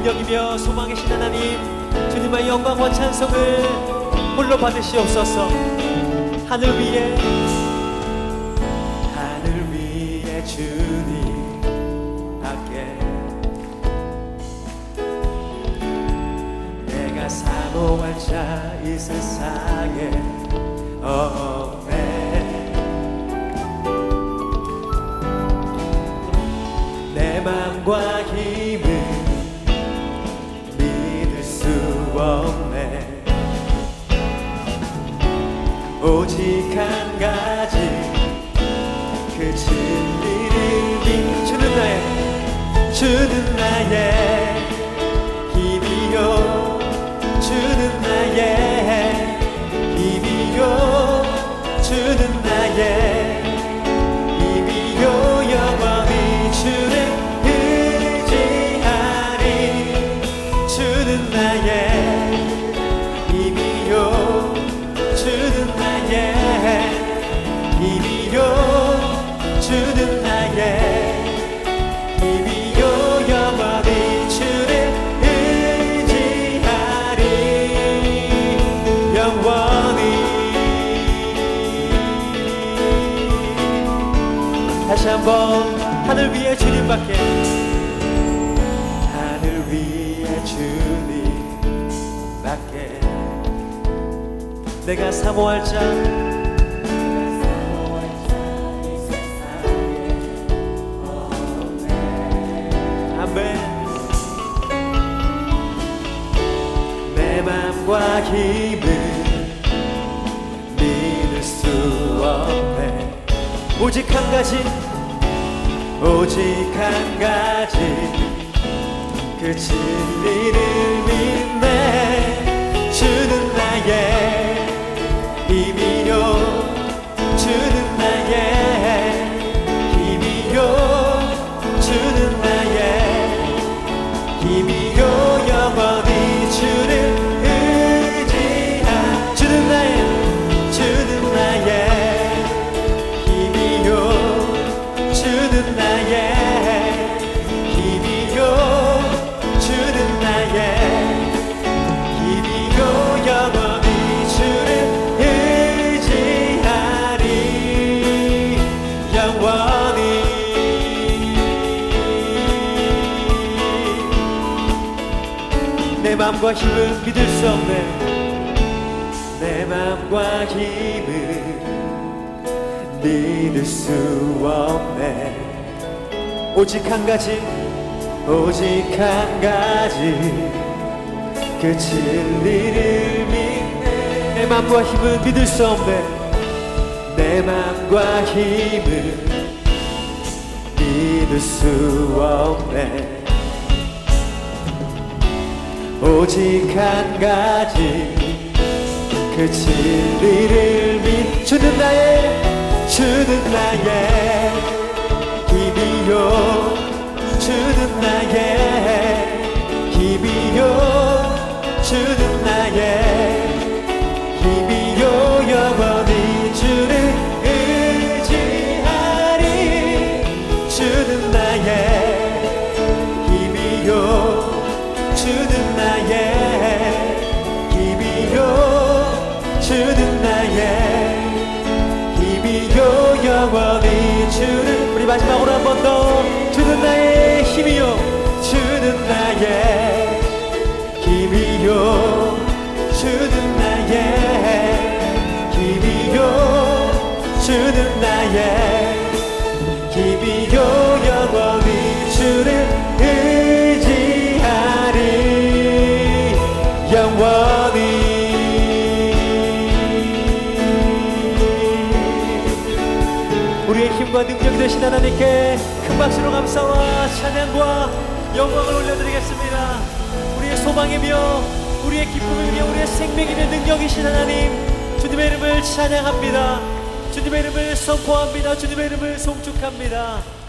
능력이며 소망이신 하나님 주님의 영광과 찬송을 홀로 받으시옵소서. 하늘 위에 하늘 위에 주님 밖에 내가 사모할 자이세 없네. 오직 한 가지 그진 한번 하늘 위에 주님 밖에. 하늘 위에 주님 밖에. 내가 사모할 자. 아멘. 내 맘과 힘을 오직 한 가지 오직 한 가지 그 진리를 믿 맘과 힘을 믿을 수 없네. 내 맘과 힘을 믿을 수 없네. 오직 한 가지 오직 한 가지. 그 진리를 믿네. 내 맘과 힘을 믿을 수 없네. 내 맘과 힘을 믿을 수 없네 오직 한 가지 그 진리를 믿 주는 나의 주는 나의 힘이요 주는 나의 마지막으로 한 번 더 주는 나의 힘이요 주는 나의 힘이요 주는 나의 힘이요 주는 나의 힘과 능력이 되신 하나님께 큰 박수로 감사와 찬양과 영광을 올려드리겠습니다. 우리의 소망이며 우리의 기쁨이며 우리의 생명이며 능력이신 하나님 주님의 이름을 찬양합니다. 주님의 이름을 선포합니다. 주님의 이름을 송축합니다